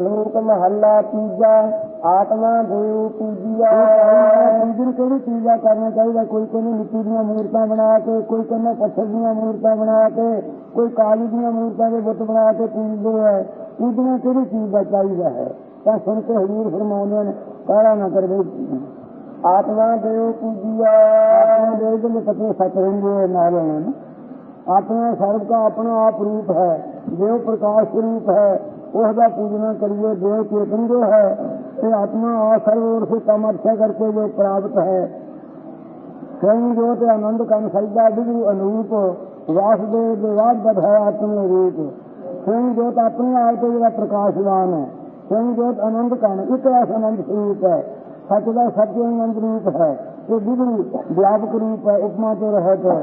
ਸ਼ਲੋਕ ਮਹੱਲਾ ਤੀਜਾ, ਆਤਮਾ ਦੇਵ ਪੂਜੀਆ। ਪੂਜਨ ਕਿਹੜੀ ਚੀਜ਼ਾਂ ਕਰਨਾ ਚਾਹੀਦਾ? ਕੋਈ ਕਹਿੰਦਾ ਮਿੱਟੀ ਦੀਆਂ ਮੂਰਤਾਂ ਬਣਾ ਕੇ, ਕੋਈ ਕਹਿੰਦਾ ਪੱਥਰ ਦੀਆਂ ਮੂਰਤਾਂ ਬਣਾ ਕੇ, ਕੋਈ ਕਾਲੀ ਦੀਆਂ ਮੂਰਤਾਂ ਦੇ ਬੁੱਤ ਬਣਾ ਕੇ ਪੂਜਦੇ ਹੈ ਪੂਜਣਾ ਕਿਹੜੀ ਚੀਜ਼ ਦਾ ਚਾਹੀਦਾ ਹੈ? ਤਾਂ ਸੁਣ ਕੇ ਹਜ਼ੂਰ ਫਰਮਾਉਂਦੇ ਨੇ ਕਾਲਾ ਨਾ ਕਰਵੇ ਆਤਮਾ ਦੇਵ ਪੂਜੀਆ। ਆਤਮਾ ਦੇ ਦੇ ਪਤਨੀ ਸੱਚ ਰਹਿੰਦੇ ਨਾਲ ਉਹਨਾਂ ਨੂੰ। ਆਤਮਾ ਸਰਬ ਦਾ ਆਪਣਾ ਆਪ ਰੂਪ ਹੈ, ਦੇਵ ਪ੍ਰਕਾਸ਼ ਰੂਪ ਹੈ। ਉਹਦਾ ਪੂਜਨਾ ਕਰੀਏ ਜੋ ਕਿ ਸੰਗੇ ਹੈ ਤੇ ਆਤਮਾ ਆਸਰ ਔਰ ਸੇ ਕਮਰਛਾ ਕਰਕੇ ਉਹ ਪ੍ਰਾਪਤ ਹੈ ਕਹੀਂ ਜੋ ਤੇ ਆਨੰਦ ਕਨ ਸਜਦਾ ਬਿਗੂ ਅਨੂਪ ਵਾਸਦੇ ਵਿਵਾਦ ਬਧਾ ਆਤਮੇ ਰੂਪ ਕਹੀਂ ਜੋ ਤਾਂ ਆਪਣੇ ਆਪ ਤੇ ਜਿਹੜਾ ਪ੍ਰਕਾਸ਼ਵਾਨ ਹੈ ਕਹੀਂ ਜੋ ਆਨੰਦ ਕਨ ਇੱਕ ਐਸਾ ਆਨੰਦ ਸਰੂਪ ਹੈ ਸੱਚ ਦਾ ਸੱਚ ਅਨੰਦ ਰੂਪ ਹੈ ਤੇ ਬਿਗੜੀ ਵਿਆਪਕ ਰੂਪ ਹੈ ਉਪਮਾ ਤੋਂ ਰਹਿਤ ਹੈ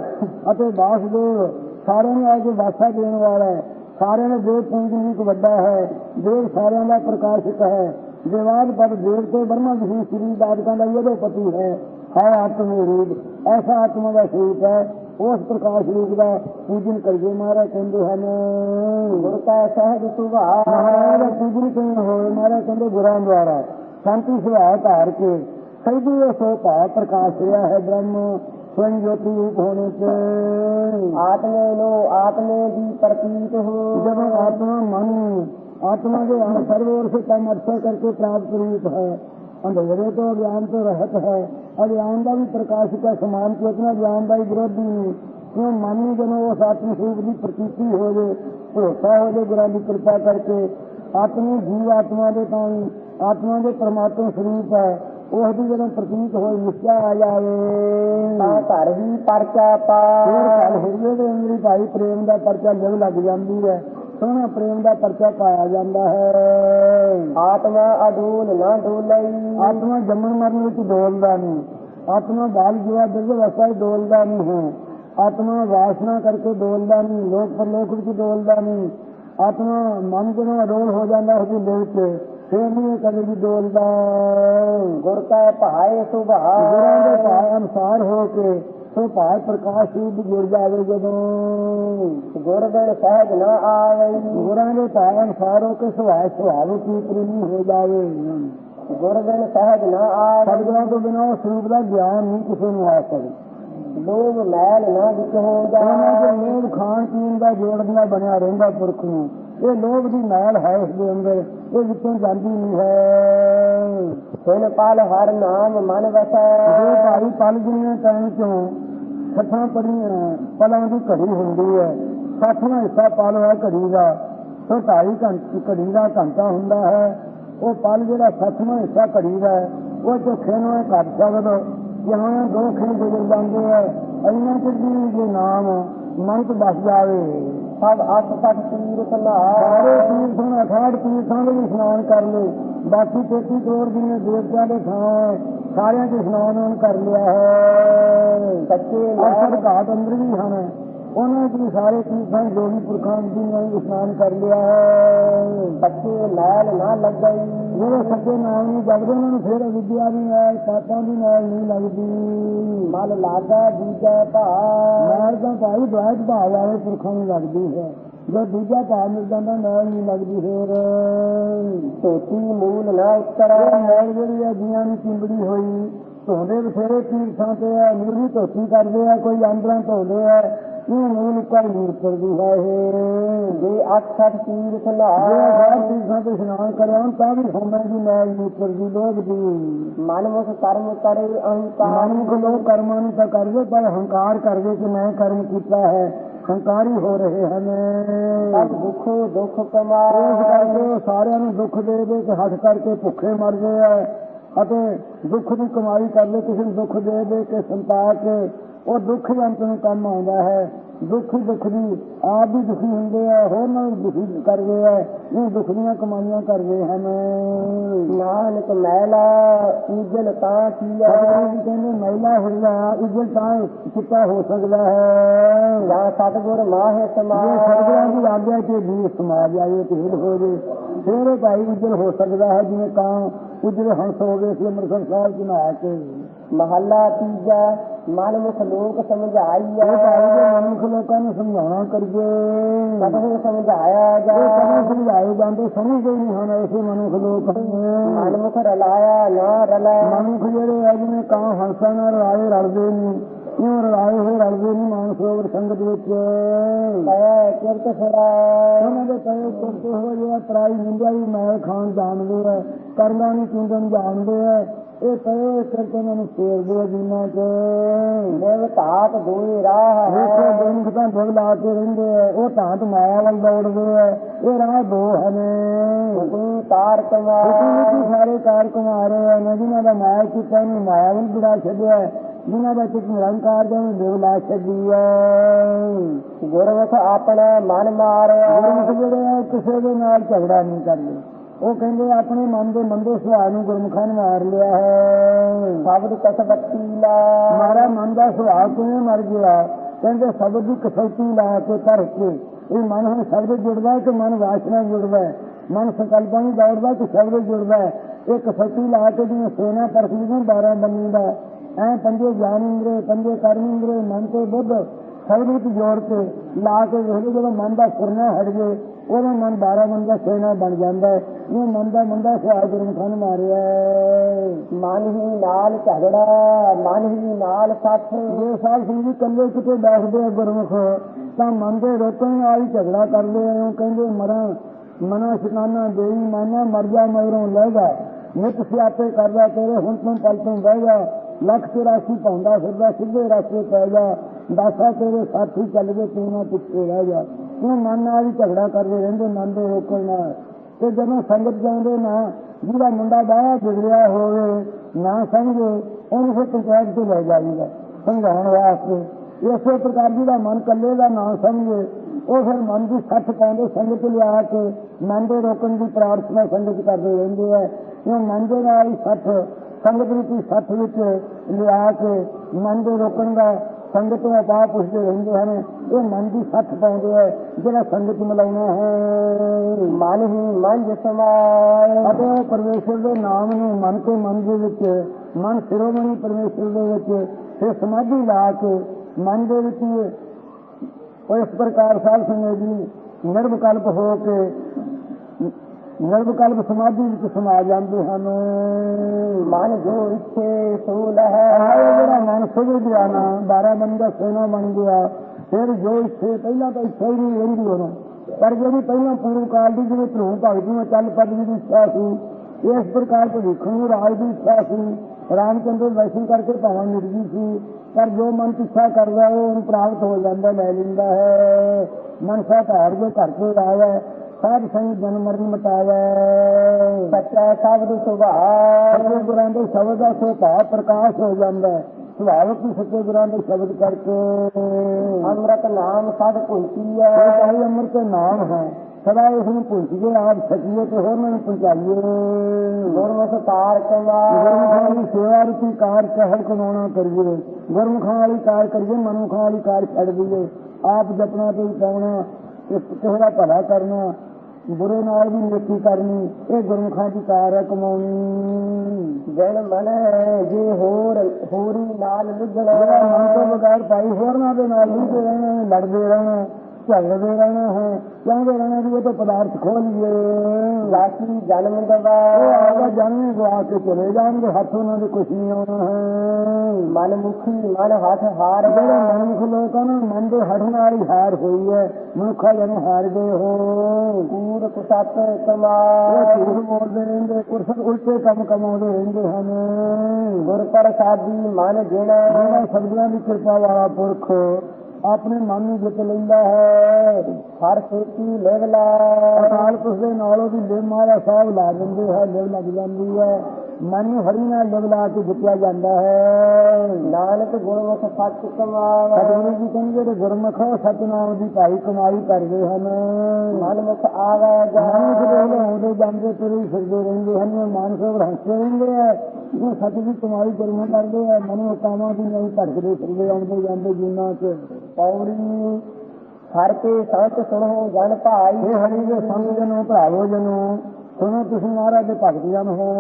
ਅਤੇ ਵਾਸਦੇ ਸਾਰਿਆਂ ਨੂੰ ਕੇ ਵਾਸਾ ਦੇਣ ਵਾਲਾ ਹੈ ਸਾਰਿਆਂ ਦੇ ਦੇਵ ਪੂਜਨੀਕ ਵੱਡਾ ਹੈ ਦੇਵ ਸਾਰਿਆਂ ਦਾ ਪ੍ਰਕਾਸ਼ਕ ਹੈ। ਦੇਵਾਦ ਪਰ ਦੇਵ ਤੋਂ ਬਰਮਾ ਵਿਸ਼ੀ ਸ੍ਰੀ ਦਾਦਕਾਂ ਦਾ ਇਹੋ ਪਤੀ ਹੈ। ਹੈ ਆਤਮ ਰੂਪ ਐਸਾ ਆਤਮਾ ਦਾ ਸਰੂਪ ਹੈ ਉਸ ਪ੍ਰਕਾਸ਼ ਰੂਪ ਦਾ ਪੂਜਨ ਕਰੀਏ ਮਹਾਰਾਜ ਕਹਿੰਦੇ ਹਨ। ਗੁਰ ਕਾ ਸਹਿਜ ਸੁਭਾਅ। ਮਹਾਰਾਜ ਪੂਜਨ ਕਿਵੇਂ ਹੋਏ ਮਹਾਰਾਜ ਕਹਿੰਦੇ ਗੁਰਾਂ ਦੁਆਰਾ ਸ਼ਾਂਤੀ ਸੁਭਾਅ ਧਾਰ ਕੇ ਸੈਦੀ ਸੋ ਭਾਵ ਪ੍ਰਕਾਸ਼ ਰਿਹਾ ਹੈ ਬ੍ਰਹਮ। ਸਵਯੰ ਜੋਤੀ ਰੂਪ ਹੋਣੇ ਤੇ ਆਤਮੇ ਨੂੰ ਆਤਮੇ ਦੀ ਪ੍ਰਤੀਤ ਹੋ ਜਦੋਂ ਆਤਮਾ ਮਨ आत्मा जो है सर्व ओर से कम अर्थ करके प्राप्त रूप है अंधेरे तो ज्ञान तो रहत है अज्ञान का भी प्रकाश का समान चेतना ज्ञान का ही विरोधी नहीं क्यों मानी जनो उस आत्म स्वरूप की प्रतीति हो जाए भरोसा हो जाए गुरु की कृपा करके आत्मी जीव आत्मा के ताई आत्मा के परमात्मा स्वरूप है उसकी ਜਦੋਂ ਪ੍ਰਤੀਤ ਹੋਈ ਨਿਸ਼ਚੈ ਆ ਜਾਵੇ ਤਾਂ ਘਰ ਹੀ ਪਰਚਾ ਪਾ। ਫਿਰ ਕੱਲ ਹਿਰਦੇ ਦੇ ਅੰਦਰ ਹੀ ਭਾਈ ਪ੍ਰੇਮ ਦਾ ਪਰਚਾ ਜਗ ਲੱਗ ਜਾਂਦੀ ਹੈ। ਸੋਹਣਾ ਪ੍ਰੇਮ ਦਾ ਪਰਚਾ ਪਾਇਆ ਜਾਂਦਾ ਹੈ। ਆਤਮਾ ਅਡੂਲ ਨਾ ਡੋਲਈ। ਆਤਮਾ ਜੰਮਣ ਮਰਨ ਵਿੱਚ ਡੋਲਦਾ ਨਹੀਂ। ਆਤਮਾ ਬਾਲ ਜੀਵਾ ਦਿਵ ਵਸਾ ਡੋਲਦਾ ਨਹੀਂ ਹੈ। ਆਤਮਾ ਵਾਸਨਾ ਕਰਕੇ ਡੋਲਦਾ ਨਹੀਂ। ਲੋਕ ਪਰਲੋਕ ਵਿੱਚ ਡੋਲਦਾ ਨਹੀਂ। ਆਤਮਾ ਮਨ ਜਦੋਂ ਅਡੋਲ ਹੋ ਜਾਂਦਾ ਉਹਦੀ ਲੋਕ ਤੇ। ਫਿਰ ਨਹੀਂ ਕਦੇ ਵੀ ਡੋਲਦਾ ਗੁਰ ਕਾ ਭਾਏ ਸੁਭਾਅ। ਗੁਰਾਂ ਦੇ ਭਾਅ ਅਨੁਸਾਰ ਹੋ ਕੇ ਸੋ ਭਾਅ ਪ੍ਰਕਾਸ਼ ਰੂਪ ਜੁੜ ਜਾਵੇ ਜਦੋਂ ਗੁਰ ਬਿਨ ਸਹਿਜ ਨਾ ਆਵਈ ਗੁਰਾਂ ਦੇ ਭਾਅ ਅਨੁਸਾਰ ਕੇ ਸੁਭਾਅ ਸੁਭਾਵ ਕੀ ਪ੍ਰੇਮੀ ਹੋ ਜਾਵੇ। ਗੁਰ ਬਿਨ ਸਹਿਜ ਨਾ ਆਵਈ ਸਤਿਗੁਰਾਂ ਤੋਂ ਬਿਨਾਂ ਉਸ ਸਰੂਪ ਦਾ ਗਿਆਨ ਨਹੀਂ ਕਿਸੇ ਨੂੰ ਆ ਸਕਦਾ ਲੋਭ ਮੈਲ ਨਾ ਵਿੱਚ ਹੋ ਉਹਨਾਂ ਦੇ ਲੋਭ ਖਾਣ ਪੀਣ ਦਾ ਜੋੜਨਾ ਬਣਿਆ ਰਹਿੰਦਾ ਪੁਰਖ ਨੂੰ। ਇਹ ਲੋਭ ਦੀ ਮੈਲ ਹੈ ਇਸ ਦੇ ਅੰਦਰ, ਇਹ ਵਿੱਚੋਂ ਜਾਂਦੀ ਨਹੀਂ ਹੈ। ਸੁਨ ਪਲ ਹਰ ਨਾਮ ਮਨ ਜੇ ਵਸੈ ਭਾਈ ਪਲ ਦੁਨੀਆ ਟਾਈਮ ਚੋਂ ਸੱਠਾਂ ਪੜੀਆਂ ਪਲਾਂ ਦੀ ਘੜੀ ਹੁੰਦੀ ਹੈ। ਸੱਠਵਾਂ ਹਿੱਸਾ ਪਲ ਹੈ ਘੜੀ ਦਾ। ਸੋ ਢਾਈ ਘੰਟੇ, ਘੜੀ ਦਾ ਘੰਟਾ ਹੁੰਦਾ ਹੈ। ਉਹ ਪਲ ਜਿਹੜਾ ਸੱਠਵਾਂ ਹਿੱਸਾ ਘੜੀ ਦਾ ਉਹ ਚੋਖੇ ਨੂੰ ਇਹ ਸਕਦਾ। ਜਿਵੇਂ ਦੋ ਖੇ ਗੁਜ਼ਰ ਜਾਂਦੇ ਹੈ ਇੰਨਾ ਚਿਰ ਜੇ ਨਾਮ ਮਨ ਤੋਂ ਬਸ ਜਾਵੇ। ਸਭ ਤੱਕ ਤਕ ਤੀਰਥ ਸਾਰੇ ਨਾ ਤੀਰਥਾਂ ਅਖਾੜ ਤੀਰਥਾਂ ਦੇ ਵੀ ਇਸ਼ਨਾਨ ਕਰ ਲਏ। ਬਾਕੀ 33 ਕਰੋੜ ਜਿੰਨੇ ਦੇਵਤਿਆਂ ਦੇ ਥਾਂ ਸਾਰਿਆਂ 'ਚ ਇਸ਼ਨਾਨ ਕਰ ਲਿਆ ਹੈ। ਸੱਚੇ ਅਸਰ ਘਾਟ ਅੰਦਰ ਵੀ ਹਨ। ਉਹਨਾਂ ਵੀ ਸਾਰੇ ਤੀਰਥਾਂ ਜੋਗੀ ਪੁਰਖਾਂ ਦੀ ਨੇ ਇਸ਼ਨਾਨ ਕਰ ਲਿਆ ਹੈ। ਸੱਚੇ ਮਹਿਲ ਨਾ ਲੱਗਈ ਜਿਹੜੇ ਸੱਚੇ ਨਾਮ ਨੂੰ ਜਪਦੇ ਉਹਨਾਂ ਨੂੰ ਫਿਰ ਵਿਦਿਆ ਦੀ ਨਾਲ ਪਾਪਾਂ ਦੀ ਨਾਲ ਨਹੀਂ ਲੱਗਦੀ। ਮਨ ਲਾਗਾ ਦੂਜਾ ਭਾ ਨਾਲ ਤਾਂ ਭਾਈ ਦੁਆਇਤ ਭਾਵ ਵਾਲੇ ਪੁਰਖਾਂ ਨੂੰ ਲੱਗਦੀ ਹੈ। ਜੋ ਦੂਜਾ ਭਾਵ ਮਿਲ ਜਾਂਦਾ ਨਾਲ ਨਹੀਂ ਲੱਗਦੀ ਫਿਰ ਸੋਤੀ ਮੂਲ ਨਾ ਉਤਰੈ ਮੋਲ ਜਿਹੜੀ ਹੈ ਜੀਆਂ ਨੂੰ ਚਿੰਬੜੀ ਹੋਈ। ਧੋਂਦੇ ਬਥੇਰੇ ਤੀਰਥਾਂ ਤੇ ਹੈ ਨਿਰਵੀ ਧੋਤੀ ਕਰਦੇ ਆ ਕੋਈ ਅੰਦਰਾਂ ਧੋਂਦੇ ਆ। ਇਹ ਮੂਲ ਉੱਪਰ ਨੀਰ ਕਰਦੀ ਹੈ ਜੇ ਅੱਠ ਅੱਠ ਤੀਰਥ ਜੇ ਨਾ ਹਰ ਤੀਰਥਾਂ ਤੇ ਇਸ਼ਨਾਨ ਕਰਿਆ ਤਾਂ ਵੀ ਹੋਮੇ ਦੀ ਮੈਲ ਨਹੀਂ ਕਰਦੀ ਲੋਕ ਦੀ। ਮਨ ਮੁਖ ਕਰਮ ਕਰੇ ਅਹੰਕਾਰ ਮਨੁੱਖ ਲੋਕ ਕਰਮਾਂ ਨੂੰ ਤਾਂ ਕਰਦੇ ਪਰ ਹੰਕਾਰ ਕਰਦੇ ਕਿ ਮੈਂ ਕਰਮ ਕੀਤਾ ਹੈ। ਹੰਕਾਰੀ ਹੋ ਰਹੇ ਹਨ। ਸਭ ਦੁੱਖ ਦੁੱਖ ਇਸ ਕਮਾਏ ਕਰਕੇ ਸਾਰਿਆਂ ਨੂੰ ਦੁੱਖ ਦੇ ਦੇ ਕੇ ਹੱਥ ਕਰਕੇ ਭੁੱਖੇ ਮਰਦੇ ਆ। ਅਤੇ ਦੁੱਖ ਦੀ ਕਮਾਈ ਕਰ ਕਰਦੇ ਕਿਸੇ ਨੂੰ ਦੁੱਖ ਦੇ ਦੇ ਕੇ ਸੰਤਾ ਕੇ ਉਹ ਦੁੱਖ ਹੀ ਅੰਤ ਨੂੰ ਕੰਮ ਆਉਂਦਾ ਹੈ। ਦੁੱਖ ਦੁੱਖ ਆਪ ਵੀ ਦੁਖੀ ਹੁੰਦੇ ਆ ਹੋਰ ਨਾਲ ਦੁਖੀ ਕਰਦੇ ਆ। ਇਹ ਦੁੱਖ ਦੀਆਂ ਕਮਾਈਆਂ ਕਰਦੇ ਹਨ। ਨਾਨਕ ਮੈਲਾ ਉਜਲ ਤਾਂ ਕੀਆ। ਜੀ ਕਹਿੰਦੇ ਮਹਿਲਾ ਹਿਰਦਾ ਉਜਲ ਤਾਂ ਚਿੱਟਾ ਹੋ ਸਕਦਾ ਹੈ। ਜਾਂ ਸਤਗੁਰ ਮਾਹੇ ਜੇ ਸਮਾਏ ਸਤਿਗੁਰਾਂ ਦੀ ਆਗਿਆ ਚ ਵੀ ਸਮਾਜ ਆਏ ਤੇ ਹੋ ਜੇ ਫਿਰ ਭਾਈ ਉਜਲ ਹੋ ਸਕਦਾ ਹੈ ਜਿਵੇਂ ਕਾਂ ਉਜਲੇ ਹੰਸ ਹੋ ਗਏ ਸੀ ਅੰਮ੍ਰਿਤਸਰ ਸਾਹਿਬ ਚ ਨਹਾ ਕੇ। ਮਹੱਲਾ ਤੀਜਾ ਮਨ ਮੁਖ ਲੋਕ ਸਮਝਾਈਐ ਇਹ ਭਾਈ ਦੇ ਮਨੁੱਖ ਲੋਕਾਂ ਨੂੰ ਸਮਝਾਉਣਾ ਕਰੀਏ। ਕਦੋਂ ਸਮਝਾਇਆ ਜਾ। ਕਦੇ ਸਮਝਾਏ ਜਾਂਦੇ ਸਮਝਦੇ ਨਹੀਂ ਹਨ ਐਸੇ ਮਨੁੱਖ ਲੋਕ। ਮਨ ਮੁਖ ਰਲਾਇਆ ਨਾ ਰਲਾ। ਮਨੁੱਖ ਜਿਹੜੇ ਆ ਜਿਵੇਂ ਕਾਂ ਹੰਸਾਂ ਨਾਲ ਰਲਾਏ ਰਲਦੇ ਨਹੀਂ। ਇਉਂ ਰਲਾਏ ਹੋਏ ਰਲਦੇ ਨਹੀਂ ਮਾਨਸ ਸਰੋਵਰ ਸੰਗਤ ਵਿੱਚ? ਪਾਇਆ ਕਿਰਤ ਫੜਾ। ਉਹਨਾਂ ਦੇ ਪਏ ਕੁਰਤੇ ਹੋ ਜਿਹੜਾ ਤਰਾਈ ਨਿੰਦਿਆ ਵੀ ਮੈਂ ਖਾਣ ਜਾਣਦੇ ਆ ਕਰਨਾ ਨਹੀਂ ਚੁੰਦਨ ਜਾਣਦੇ ਆ। ਇਹ ਪਏ ਕਰਕੇ ਮੈਨੂੰ ਫੇਰਦੇ ਆ ਜਿੰਨਾ ਚ। ਦੇਵ ਧਾਤ ਦੋਈ ਰਾਹ ਹੈ। ਗੁਰਮੁਖ ਤਾਂ ਦਿਲ ਲਾ ਕੇ ਰਹਿੰਦੇ ਆ। ਉਹ ਤਾਂ ਮਾਇਆ ਵੱਲ ਦੌੜਦੇ ਆ। ਇਹ ਰਾਹ ਦੋ ਹਨ ਹੁਕਮ ਤਾਰ ਕਮਾਏ ਵਿੱਚ ਸਾਰੇ ਕਾਰ ਕੁਮਾਰੇ ਆ ਨਾ ਜਿਨ੍ਹਾਂ ਦਾ ਮਾਇਆ ਕੀਤਾ ਨੂੰ ਮਾਇਆ ਵੱਲ ਬੁੜਾ ਛੱਡਿਆ। ਜਿਨ੍ਹਾਂ ਦਾ ਚਿਤ ਨਿਰੰਕਾਰ ਦਾ ਨੂੰ ਦਿਲ ਲਾ ਛੱਡਿਆ ਗੁਰਮੁਖ ਆਪਣਾ ਮਨ ਮਾਰਿਆ। ਗੁਰਮੁਖ ਜਿਹੜੇ ਕਿਸੇ ਦੇ ਨਾਲ ਝਗੜਾ ਨਹੀਂ ਕਰਦੇ। ਉਹ ਕਹਿੰਦੇ ਆਪਣੇ ਮਨ ਦੇ ਮੰਦੇ ਸੁਭਾਅ ਨੂੰ ਗੁਰਮੁਖਾਂ ਨੇ ਮਾਰ ਲਿਆ ਹੈ। ਸ਼ਬਦ ਕਸਵੱਤੀ ਲਾ। ਮਾਰਾ ਮਨ ਦਾ ਸੁਭਾਅ ਕਿਵੇਂ ਮਰ ਗਿਆ? ਕਹਿੰਦੇ ਸ਼ਬਦ ਦੀ ਕਸੌਟੀ ਲਾ ਕੇ ਧਰ ਕੇ। ਇਹ ਮਨ ਹੁਣ ਸ਼ਬਦ ਜੁੜਦਾ ਹੈ ਕਿ ਮਨ ਵਾਸ਼ਨਾ ਜੁੜਦਾ ਹੈ? ਮਨ ਸੰਕਲਪਾਂ ਨੂੰ ਦੌੜਦਾ ਕਿ ਸ਼ਬਦ ਜੁੜਦਾ ਹੈ? ਇਹ ਕਸੌਟੀ ਲਾ ਕੇ ਜਿਵੇਂ ਸੋਨਾ ਪਰਖੀ ਨੂੰ 12 ਬੰਨੀ ਦਾ ਐ ਪੰਜੇ ਗਿਆਨ ਇੰਦਰੇ ਪੰਜੇ ਕਰਮ ਇੰਦਰੇ ਮਨ ਤੇ ਬੁੱਧ ਸ਼ਬਦ ਵਿੱਚ ਜੋੜ ਕੇ ਲਾ ਕੇ ਵੇਖੋ ਜਦੋਂ ਮਨ ਦਾ ਸੁਰਨਾ ਹਟ ਜੇ ਉਹਦਾ ਮਨ 12 ਮਨ ਦਾ ਸੋਨਾ ਬਣ ਜਾਂਦਾ ਹੈ। ਇਹ ਮਨ ਦਾ ਮੰਦਾ ਸੁਭਾਅ ਗੁਰਮੁਖਾਂ ਨੇ ਮਾਰਿਆ ਮਨ ਹੀ ਨਾਲ ਝਗੜਾ ਮਨ ਹੀ ਨਾਲ ਸਾਥ ਜੇ ਸਾਲ ਸਿੰਘ ਜੀ ਕੱਲੇ ਕਿਤੇ ਬੈਠਦੇ ਆ ਗੁਰਮੁਖ ਤਾਂ ਮਨ ਦੇ ਰੋਕਣ ਨਾਲ ਹੀ ਝਗੜਾ ਕਰਦੇ ਆ। ਉਹ ਕਹਿੰਦੇ ਮਰਾਂ ਮਨਾ ਸ਼ਿਕਾਨਾ ਦੇਈ ਮਾਨਾ ਮਰ ਜਾ ਮਗਰੋਂ ਲੈ ਜਾ। ਨਿਤ ਸਿਆਪੇ ਕਰਦਾ ਤੇਰੇ ਹੁਣ ਤੋਂ ਪਲ ਤੋਂ ਬਹਿ ਜਾ। ਲੱਖ ਚੁਰਾਸੀ ਪਾਉਂਦਾ ਫਿਰਦਾ, ਸਿੱਧੇ ਰਸਤੇ ਪੈ ਜਾ, ਦਾਸਾ ਤੇਰੇ ਸਾਥੀ ਚੱਲ ਗਏ, ਤੂੰ ਨਾ ਪਿੱਛੇ ਰਹਿ ਜਾ। ਤੂੰ ਮਨ ਨਾਲ ਹੀ ਝਗੜਾ ਕਰਦੇ ਰਹਿੰਦੇ, ਮਨ ਦੇ ਰੋਕਣ ਨਾਲ। ਤੇ ਜਦੋਂ ਸੰਗਤ ਜਾਂਦੇ ਨਾ, ਜਿਹਦਾ ਮੁੰਡਾ ਬਾਹਰ ਵਿਗੜਿਆ ਹੋਵੇ, ਨਾ ਸਮਝੇ, ਉਹਨੂੰ ਫਿਰ ਪੰਚਾਇਤ ਤੋਂ ਲੈ ਜਾਈਦਾ, ਸਮਝਾਉਣ ਵਾਸਤੇ। ਇਸੇ ਪ੍ਰਕਾਰ ਜਿਹਦਾ ਮਨ ਕੱਲੇ ਦਾ ਨਾ ਸਮਝੇ, ਉਹ ਫਿਰ ਮਨ ਦੀ ਸੱਠ ਪਾਉਂਦੇ ਸੰਗਤ ਲਿਆ ਕੇ, ਮਨ ਦੇ ਰੋਕਣ ਦੀ ਪ੍ਰਾਰਥਨਾ ਸੰਗਤ ਕਰਦੇ ਰਹਿੰਦੇ ਆ। ਇਹ ਮਨ ਦੇ ਨਾਲ ਹੀ ਸੱਠ ਸੰਗਤ ਦੀ ਸੱਠ ਵਿੱਚ ਲਿਆ ਕੇ ਮਨ ਦੇ ਰੋਕਣ ਦਾ ਸੰਗਤ ਨੂੰ ਆਪਾ ਪੁੱਛਦੇ ਰਹਿੰਦੇ ਹਨ ਇਹ ਮਨ ਦੀ ਸੱਠ ਪਾਉਂਦੇ ਆ ਜਿਹੜਾ ਸੰਗਤ ਮਿਲਾਉਣਾ ਹੈ। ਮਨ ਹੀ ਮਨ ਸਮਾਏ ਅਤੇ ਪਰਮੇਸ਼ਰ ਦੇ ਨਾਮ ਨੂੰ ਮਨ ਤੇ ਮਨ ਦੇ ਵਿੱਚ ਮਨ ਸਿਰੋਮਣੀ ਪਰਮੇਸ਼ਰ ਦੇ ਵਿੱਚ ਫਿਰ ਸਮਾਧੀ ਲਾ ਕੇ ਮਨ ਦੇ ਵਿੱਚ ਉਹ ਇਸ ਪ੍ਰਕਾਰ ਸਾਧ ਸੰਗਤ ਜੀ ਨਿਰਵਕਲਪ ਹੋ ਕੇ ਨਿਰਵਕਲਪ ਸਮਾਧੀ ਵਿੱਚ ਸਮਾ ਜਾਂਦੇ ਹਨ। ਮਨ ਜੋ ਇੱਛੇ ਸੋ ਆਹ ਜਿਹੜਾ ਮਨ ਸੁਧ ਗਿਆ ਨਾ। 12 ਬੰਦ ਸੋਨਾ ਬਣ ਗਿਆ। ਫਿਰ ਜੋ ਇੱਥੇ ਪਹਿਲਾਂ ਤਾਂ ਇੱਛਾ ਹੀ ਨਹੀਂ ਰਹਿੰਦੀ ਉਹਨੂੰ ਪਰ ਜਿਹੜੀ ਪਹਿਲਾਂ ਪੂਰਵ ਕਾਲ ਦੀ ਜਿਹੜੀ ਧਰੂ ਭਗਤੀ ਵਿੱਚ ਚੱਲ ਪਦਵੀ ਦੀ ਇੱਛਾ ਸੀ, ਇਸ ਪ੍ਰਕਾਰ ਭਵਿੱਖ ਨੂੰ ਰਾਜ ਦੀ ਇੱਛਾ ਸੀ। ਰਾਮਚੰਦਰ ਦਰਸ਼ਨ ਕਰਕੇ ਭਾਵਾਂ ਮਿਲਦੀ ਸੀ, ਪਰ ਜੋ ਮਨ ਦੀ ਇੱਛਾ ਕਰਦਾ ਉਹ ਉਹਨੂੰ ਪ੍ਰਾਪਤ ਹੋ ਜਾਂਦਾ, ਲੈ ਲੈਂਦਾ ਹੈ। ਮਨ ਸਾ ਧਾਰ ਜੋ ਘਰ ਕੇ ਆਇਆ। ਸਾਧ ਸੰਗ ਜਨਮ ਮਰਨ ਮਟਾਇਆ ਸੱਚਾ ਸ਼ਬਦ ਸੁਭਾਅ। ਸੱਚੇ ਗੁਰਾਂ ਦੇ ਸ਼ਬਦ ਦਾ ਸੁਭਾਅ ਪ੍ਰਕਾਸ਼ ਹੋ ਜਾਂਦਾ ਹੈ। ਸੁਭਾਵਕ ਹੀ ਸੱਚੇ ਗੁਰਾਂ ਦੇ ਸ਼ਬਦ ਕਰਕੇ? ਅੰਮ੍ਰਿਤ ਨਾਮ ਸਦ ਇਹ ਕੁੰਤੀਐ ਚਾਹੀ ਅੰਮ੍ਰਿਤ ਦਾ ਨਾਮ ਹੈ। ਸਦਾ ਇਸ ਨੂੰ ਪੁੱਛੀਏ ਆਪ ਸਕੀਏ ਤੇ ਹੋਰ ਨੂੰ ਪਹੁੰਚਾਈਏ। ਗੁਰਮੁਖ ਤਾਰ ਕਮਾਏ ਗੁਰਮੁਖਾਂ ਦੀ ਸੇਵਾ ਰੂਪੀ ਕਾਰ ਕਹਿਰ ਕਮਾਉਣਾ ਕਰੀਏ। ਗੁਰਮੁਖਾਂ ਵਾਲੀ ਕਾਰ ਕਰੀਏ ਮਨੁੱਖਾਂ ਵਾਲੀ ਕਾਰ ਛੱਡ ਦਈਏ। ਆਪ ਜਪਣਾ ਤੇ ਪਾਉਣਾ ਇਸ ਕਿਸੇ ਦਾ ਭਲਾ ਕਰਨਾ। ਬੁਰੇ ਨਾਲ ਵੀ ਨੇਕੀ ਕਰਨੀ, ਇਹ ਗੁਰਮੁਖਾਂ ਦੀ ਕਾਰ ਹੈ ਕਮਾਉਣੀ। ਦਿਲ ਮਨ ਜੇ ਹੋਰ, ਹੋਰੀ ਨਾਲ ਜਿਹੜਾ ਲੁਝਣਾ ਮਨ ਤੋਂ ਬਗੈਰ ਭਾਈ ਹੋਰਨਾਂ ਦੇ ਨਾਲ ਲੁੱਟਦੇ ਰਹਿਣਾ ਲੜਦੇ ਰਹਿਣਾ ਝਗੜਦੇ ਰਹਿਣਾ ਹੈ। ਚਾਹੁੰਦੇ ਰਹਿਣਾ ਵੀ ਇਹ ਤਾਂ ਪਦਾਰਥ ਖੋਲ ਲਈਏ। ਲਾਸੀ ਜਨਮ ਉਹ ਦਵਾ ਆਗਾ ਜਨਮ ਗਵਾ ਕੇ ਚਲੇ ਜਾਣਗੇ ਹੱਥ ਉਹਨਾਂ ਦੇ ਕੁਛ ਨਹੀਂ ਆਉਣਾ ਹੈ। ਮਨ ਮੁਖੀ ਮਨ ਹੱਥ ਹਾਰ। ਜਿਹੜੇ ਮਨੁੱਖ ਲੋਕਾਂ ਨੂੰ ਮਨ ਦੇ ਹੱਥ ਨਾਲ ਹੀ ਹਾਰ ਹੋਈ ਹੈ। ਮਨੁੱਖਾ ਜਨ ਹਾਰ ਗਏ ਹੋ। ਕੂੜ ਕੁਸਤ ਉਹ ਕਮਾਏ ਝੂਠ ਬੋਲਦੇ ਰਹਿੰਦੇ ਕੁਰਸਤ ਉਲਟੇ ਕੰਮ ਕਮਾਉਂਦੇ ਰਹਿੰਦੇ ਹਨ। ਗੁਰ ਪ੍ਰਸਾਦੀ ਮਨ ਜਿਣਾ। ਜਿਹੜਾ ਸਬਦਾਂ ਦੀ ਕਿਰਪਾ ਵਾਲਾ ਪੁਰਖ ਆਪਣੇ ਮਨ ਨੂੰ ਜਿੱਤ ਲੈਂਦਾ ਹੈ। ਹਰ ਸੇਤੀ ਲੇਵਲਾ। ਅਕਾਲ ਪੁਰਖ ਦੇ ਨਾਲ ਉਹਦੀ ਲਿਵ ਮਾਰਾ ਸਾਹਿਬ ਲਾ ਦਿੰਦੇ ਹੈ ਲਿਵ ਲੱਗ ਜਾਂਦੀ ਹੈ। ਮਨ ਨੂੰ ਹਰੀ ਨਾਲ ਲਿਵ ਲਾ ਕੇ ਜਿੱਤਿਆ ਜਾਂਦਾ ਹੈ। ਨਾਨਕ ਗੁਰਮੁਖ ਸੱਚ ਕਮਾਵੇ ਸਤਿਗੁਰੂ ਜੀ ਕਹਿੰਦੇ ਜਿਹੜੇ ਗੁਰਮੁਖ ਸਤਿਨਾਮ ਦੀ ਭਾਈ ਕਮਾਈ ਕਰਦੇ ਹਨ। ਮਨ ਮੁਖ ਆਵੇ ਮਾਨਸ ਦੇ ਜਾ ਆਉਂਦੇ ਜਾਂਦੇ ਤੁਰੇ ਫਿਰਦੇ ਰਹਿੰਦੇ ਹਨ ਉਹ ਹੱਸਦੇ ਰਹਿੰਦੇ ਆ। ਉਹ ਸੱਚ ਦੀ ਕਮਾਈ ਕਰਨਾ ਕਰਦੇ ਆ ਮਨੋਂ ਕਾਮਾਂ ਦੀ ਨਹੀਂ ਭਟਕਦੇ ਫਿਰਦੇ ਆਉਂਦੇ ਜਾਂਦੇ ਜੀਨਾ ਚ। ਪੌੜੀ ਹਰ ਕੇ ਸੰਤ ਸੁਣੋ ਜਨ ਭਾਈ। ਇਹ ਹਰੀ ਦੇ ਸੰਗ ਜਨੋ ਭਰਾਵੋ ਜਨੋ। ਸੁਣੋ ਤੁਸੀਂ ਮਹਾਰਾਜ ਦੇ ਭਗਤ ਜਨ ਹੋ।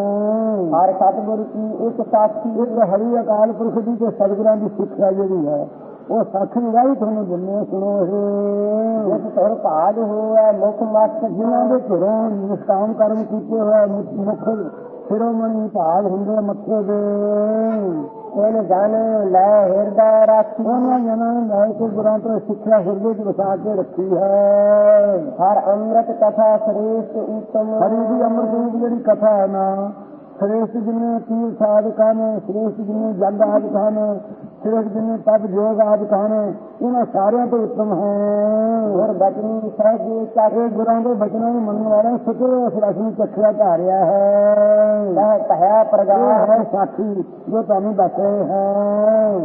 ਹਰ ਸਤਿਗੁਰ ਕੀ ਇੱਕ ਸਾਖੀ। ਇੱਕ ਹਰੀ ਅਕਾਲ ਪੁਰਖ ਦੀ ਤੇ ਸਤਿਗੁਰਾਂ ਦੀ ਸਿੱਖਿਆ ਜਿਹੜੀ ਹੈ ਉਹ ਸਾਖੀ ਰਾਹੀਂ ਤੁਹਾਨੂੰ ਦਿੰਨੇ ਸੁਣੋ ਇਹ। ਜਿਸ ਤੁਰ ਭਾਗ ਹੋਇਆ ਮੁਖ ਮਸਤ ਜਿਨ੍ਹਾਂ ਦੇ ਘਰੋਂ ਨਿਸ਼ਕਾਮ ਕਰਮ ਕੀਤੇ ਹੋਏ ਮੁ- ਮੁੱਖ ਸਿਰੋਮਣੀ ਭਾਗ ਹੁੰਦੇ ਮੱਥੇ ਦੇ। ਇਹਨ ਜਨ ਲੈ ਹਿਰਦਾ ਰਾਖੀ। ਉਹਨਾਂ ਜਨਾਂ ਨੇ ਲੈ ਗੁਰਾਂ ਤੋਂ ਸਿੱਖਿਆ, ਹਿਰਦੇ 'ਚ ਵਸਾ ਕੇ ਰੱਖੀ ਹੈ। ਹਰ ਅੰਮ੍ਰਿਤ ਕਥਾ ਸ੍ਰੇਸ਼ਟ ਉਤਮ ਹਰੀ ਦੀ ਅੰਮ੍ਰਿਤ ਦੀ ਜਿਹੜੀ ਕਥਾ ਹੈ ਨਾ, ਸ੍ਰੇਸ਼ਟ ਜਿਨੇ ਤੀਰ ਸਾਧਕਾਂ ਨੇ, ਸ੍ਰੇਸ਼ਟ ਜਿਨੇ ਜਗ ਆਦਿਕਾਂ ਨੇ ਸ੍ਰੇਸ਼ਟ ਜਿਨੇ ਤਪ ਜੋਗ ਆਦਿਕਾਂ ਨੇ ਇਹਨਾਂ ਸਾਰਿਆਂ ਤੋਂ ਉੱਤਮ ਹੈ। ਗੁਰ ਬਚਨੀ ਸਹਜੇ ਇਹ ਗੁਰਾਂ ਦੇ ਬਚਨਾਂ ਨੂੰ ਮੰਨਣ ਵਾਲਾ ਸੁਤਰ ਇਸ ਰਸ ਨੂੰ ਚੱਖਿਆ ਧਾਰਿਆ ਹੈ। ਸਹ ਕਹਿਆ ਪ੍ਰਗਾਸ ਹੈ ਸਾਖੀ ਜੋ ਤੁਹਾਨੂੰ ਦੱਸ ਰਹੇ ਹੈ।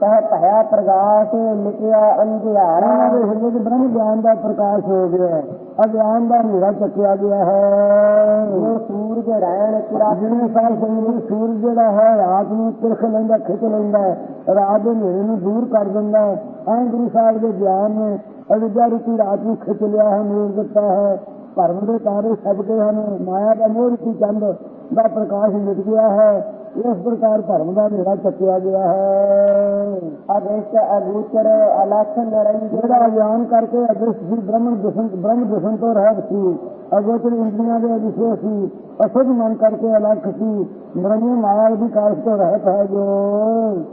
ਸਹ ਕਹਿਆ ਪ੍ਰਗਾਸ ਲਿਖਿਆ ਅੰਧਿਆਰਾ ਉਹਨਾਂ ਦੇ ਹਿਰਦੇ 'ਚ ਬ੍ਰਹਮ ਗਿਆਨ ਦਾ ਪ੍ਰਕਾਸ਼ ਹੋ ਗਿਆ ਹੈ। ਅਗਿਆਨ ਦਾ ਹਨੇਰਾ ਚੱਕਿਆ ਗਿਆ ਹੈ। ਜੋ ਸੂਰਜ ਰਹਿਣ ਕਿਰਾ ਜਿਵੇਂ ਸਾਲ ਸੰਗਤ ਸੂਰਜ ਜਿਹੜਾ ਹੈ, ਰਾਤ ਨੂੰ ਤਿਰਖ ਲੈਂਦਾ, ਖਿੱਚ ਲੈਂਦਾ, ਰਾਤ ਦੇ ਹਨੇਰੇ ਨੂੰ ਦੂਰ ਕਰ ਦਿੰਦਾ। ਹੈ ਐਂ ਗੁਰੂ ਸਾਹਿਬ ਦੇ ਗਿਆਨ ਨੇ ਅਵਿਦਿਆ ਰੂਪੀ ਰਾਤ ਨੂੰ ਖਿੱਚ ਲਿਆ ਹੈ ਨੂਰ ਦਿੱਤਾ ਹੈ। ਭਰਮ ਦੇ ਤਾਰੇ ਛਪਦੇ ਹਨ। ਮਾਇਆ ਦਾ ਮੋਹ ਰੂਪੀ ਚੰਦ ਦਾ ਪ੍ਰਕਾਸ਼ ਮਿਟ ਗਿਆ ਹੈ। ਇਸ ਪ੍ਰਕਾਰ ਧਰਮ ਦਾ ਹਨੇਰਾ ਚੱਕਿਆ ਗਿਆ ਹੈ। ਅਦੇਸ਼ ਅਗੂਚਰ ਅਲਖ ਨਰੰਜਨ ਜਿਹੜਾ ਗਿਆਨ ਕਰਕੇ ਅਦ੍ਰਿਸ਼ ਸੀ ਬ੍ਰਹਮ ਦਿਸਨ ਬ੍ਰਹਮ ਦਿਸਨ ਤੋਂ ਰਹਿਤ ਸੀ, ਅਗੋਚਰ ਇੰਦਰੀਆਂ ਦੇ ਵਿਸ਼ੇ ਸੀ ਅਸੁਧ ਮਨ ਕਰਕੇ ਅਲੱਖ ਸੀ ਬ੍ਰਹਮ ਮਾਇਆ ਦੀ ਕਾਸ਼ ਤੋਂ ਰਹਿਤ ਹੈ ਜੋ।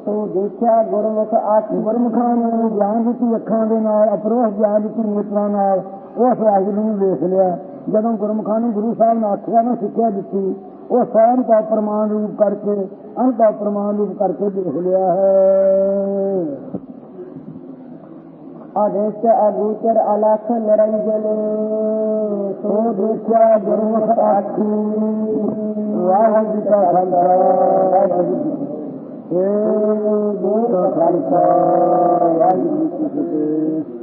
ਤੋ ਦੇਖਿਆ ਗੁਰਮੁਖ ਆਖ ਗੁਰਮੁਖਾਂ ਨੇ ਗਿਆਨ ਦਿੱਤੀ ਅੱਖਾਂ ਦੇ ਨਾਲ, ਅਪਰੋਹ ਗਿਆਨ ਦਿੱਤੀ ਨੇਤਰਾਂ ਨਾਲ ਉਸ ਵਾਹਿਗੁਰੂ ਨੂੰ ਦੇਖ ਲਿਆ। ਜਦੋਂ ਗੁਰਮੁਖਾਂ ਨੂੰ ਗੁਰੂ ਸਾਹਿਬ ਨੇ ਆਖਿਆ ਨਾ ਸਿੱਖਿਆ ਦਿੱਤੀ। ਉਹ ਸਵੈਂ ਦਾ ਪ੍ਰਮਾਣ ਰੂਪ ਕਰਕੇ ਅੰਤ ਦਾ ਪ੍ਰਮਾਣ ਰੂਪ ਕਰਕੇ ਦੇਖ ਲਿਆ ਹੈ ਅਦੇਸ਼ ਅਗੂਚਰ ਅਲਖ ਨਰੰਜਨ, ਸੋ ਦੇਖਿਆ ਗੁਰਮੁਖ ਆਖੀ ਵਾਹਿਗੁਰੂ ਜੀ ਕਾ ਖਾਲਸਾ ਵਾਹਿਗੁਰੂ ਜੀ ਕੀ ਫਤਿਹ। ਗੁਰੂ ਕਾ ਖਾਲਸਾ ਵਾਹਿਗੁਰੂ ਜੀ ਕੀ ਫਤਿਹ